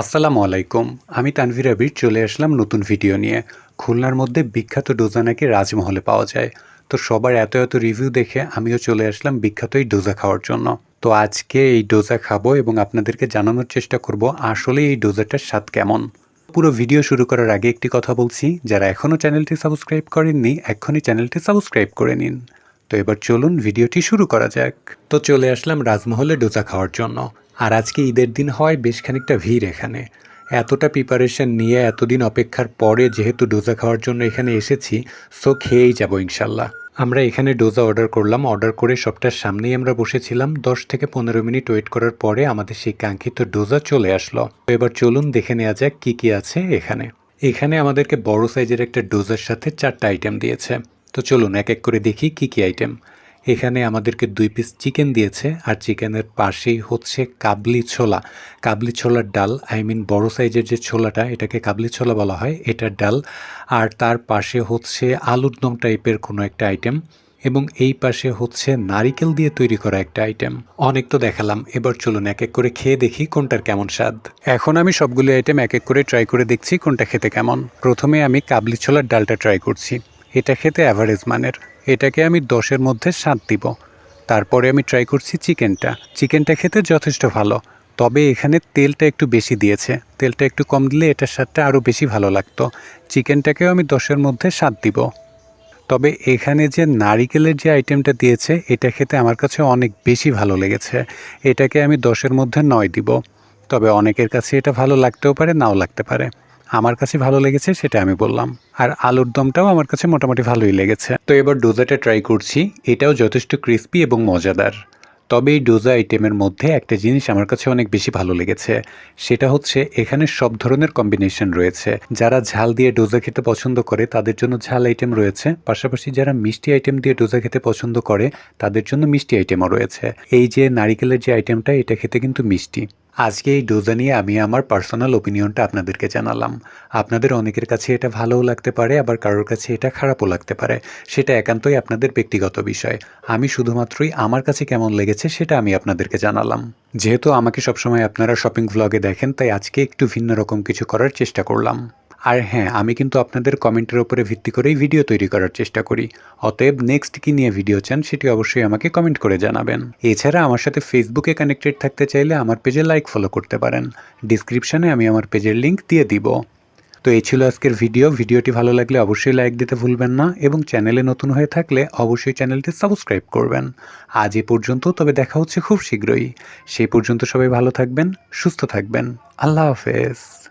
আসসালামু আলাইকুম। আমি তানভীর আবির, চলে আসলাম নতুন ভিডিও নিয়ে। খুলনার মধ্যে বিখ্যাত ডোজা নাকি রাজমহলে পাওয়া যায়। তো সবার এত এত রিভিউ দেখে আমিও চলে আসলাম বিখ্যাত এই ডোজা খাওয়ার জন্য। তো আজকে এই ডোজা খাব এবং আপনাদেরকে জানানোর চেষ্টা করব আসলে এই ডোজাটার স্বাদ কেমন। পুরো ভিডিও শুরু করার আগে একটি কথা বলছি, যারা এখনও চ্যানেলটি সাবস্ক্রাইব করেননি, এক্ষুনি চ্যানেলটি সাবস্ক্রাইব করে নিন। তো এবার চলুন ভিডিওটি শুরু করা যাক। তো চলে আসলাম রাজমহলে ডোজা খাওয়ার জন্য। আর আজকে ঈদের দিন হয় বেশ খানিকটা ভিড় এখানে। এতটা প্রিপারেশন নিয়ে এতদিন অপেক্ষার পরে যেহেতু ডোজা খাওয়ার জন্য এখানে এসেছি সো খেয়েই যাব ইনশাল্লাহ। আমরা এখানে ডোজা অর্ডার করলাম অর্ডার করে সবটার সামনেই আমরা বসেছিলাম। দশ থেকে পনেরো মিনিট ওয়েট করার পরে আমাদের সেই কাঙ্ক্ষিত ডোজা চলে আসলো। তো এবার চলুন দেখে নেওয়া যাক কী কী আছে এখানে। এখানে আমাদেরকে বড় সাইজের একটা ডোজার সাথে চারটা আইটেম দিয়েছে। তো চলুন এক এক করে দেখি কী কী আইটেম এখানে আমাদেরকে দুই পিস চিকেন দিয়েছে, আর চিকেনের পাশেই হচ্ছে কাবলি ছোলা। কাবলি ছোলার ডাল আই মিন বড় সাইজের যে ছোলাটা, এটাকে কাবলি ছোলা বলা হয় এটার ডাল। আর তার পাশে হচ্ছে আলুর দম টাইপের কোনো একটা আইটেম এবং এই পাশে হচ্ছে নারিকেল দিয়ে তৈরি করা একটা আইটেম অনেক তো দেখালাম, এবার চলুন এক এক করে খেয়ে দেখি কোনটার কেমন স্বাদ। এখন আমি সবগুলো আইটেম এক এক করে ট্রাই করে দেখছি কোনটা খেতে কেমন। প্রথমে আমি কাবলি ছোলার ডালটা ট্রাই করছি। এটা খেতে অ্যাভারেজ মানের। এটাকে আমি দশের মধ্যে সাত দিব। তারপরে আমি ট্রাই করছি চিকেনটা। চিকেনটা খেতে যথেষ্ট ভালো। তবে এখানে তেলটা একটু বেশি দিয়েছে। তেলটা একটু কম দিলে এটার স্বাদটা আরও বেশি ভালো লাগতো। চিকেনটাকেও আমি দশের মধ্যে সাত দিব। তবে এখানে যে নারিকেলের যে আইটেমটা দিয়েছে, এটা খেতে আমার কাছে অনেক বেশি ভালো লেগেছে। এটাকে আমি দশের মধ্যে নয় দিব। তবে অনেকের কাছে এটা ভালো লাগতেও পারে, নাও লাগতে পারে। আমার কাছে ভালো লেগেছে সেটা আমি বললাম। আর আলুর দমটাও আমার কাছে মোটামুটি ভালোই লেগেছে। তো এবার ডোজাটা ট্রাই করছি। এটাও যথেষ্ট ক্রিস্পি এবং মজাদার। তবে এই ডোজা আইটেমের মধ্যে একটা জিনিস আমার কাছে অনেক বেশি ভালো লেগেছে। সেটা হচ্ছে এখানে সব ধরনের কম্বিনেশন রয়েছে। যারা ঝাল দিয়ে ডোজা খেতে পছন্দ করে, তাদের জন্য ঝাল আইটেম রয়েছে। পাশাপাশি যারা মিষ্টি আইটেম দিয়ে ডোজা খেতে পছন্দ করে, তাদের জন্য মিষ্টি আইটেমও রয়েছে। এই যে নারিকেলের যে আইটেমটা এটা খেতে কিন্তু মিষ্টি। আজকে এই ডোজা নিয়ে আমি আমার পার্সোনাল ওপিনিয়নটা আপনাদেরকে জানালাম। আপনাদের অনেকের কাছে এটা ভালোও লাগতে পারে, আবার কারোর কাছে এটা খারাপও লাগতে পারে। সেটা একান্তই আপনাদের ব্যক্তিগত বিষয়। আমি শুধুমাত্রই আমার কাছে কেমন লেগেছে সেটা আমি আপনাদেরকে জানালাম। যেহেতু আমাকে সবসময় আপনারা শপিং ভ্লগে দেখেন, তাই আজকে একটু ভিন্ন রকম কিছু করার চেষ্টা করলাম। আর হ্যাঁ আমি কিন্তু আপনাদের কমেন্টের উপরে ভিত্তি করেই ভিডিও তৈরি করার চেষ্টা করি। অতএব নেক্সট কি নিয়ে ভিডিও চান, সেটি অবশ্যই আমাকে কমেন্ট করে জানাবেন। এছাড়া আমার সাথে ফেসবুকে কানেক্টেড থাকতে চাইলে আমার পেজে লাইক ফলো করতে পারেন। ডিসক্রিপশানে আমি আমার পেজের লিঙ্ক দিয়ে দিব। তো এই ছিল আজকের ভিডিও ভিডিওটি ভালো লাগলে অবশ্যই লাইক দিতে ভুলবেন না এবং চ্যানেলে নতুন হয়ে থাকলে অবশ্যই চ্যানেলটি সাবস্ক্রাইব করবেন। আজ এ পর্যন্ত, তবে দেখা হচ্ছে খুব শীঘ্রই। সেই পর্যন্ত সবাই ভালো থাকবেন, সুস্থ থাকবেন। আল্লাহ হাফেজ।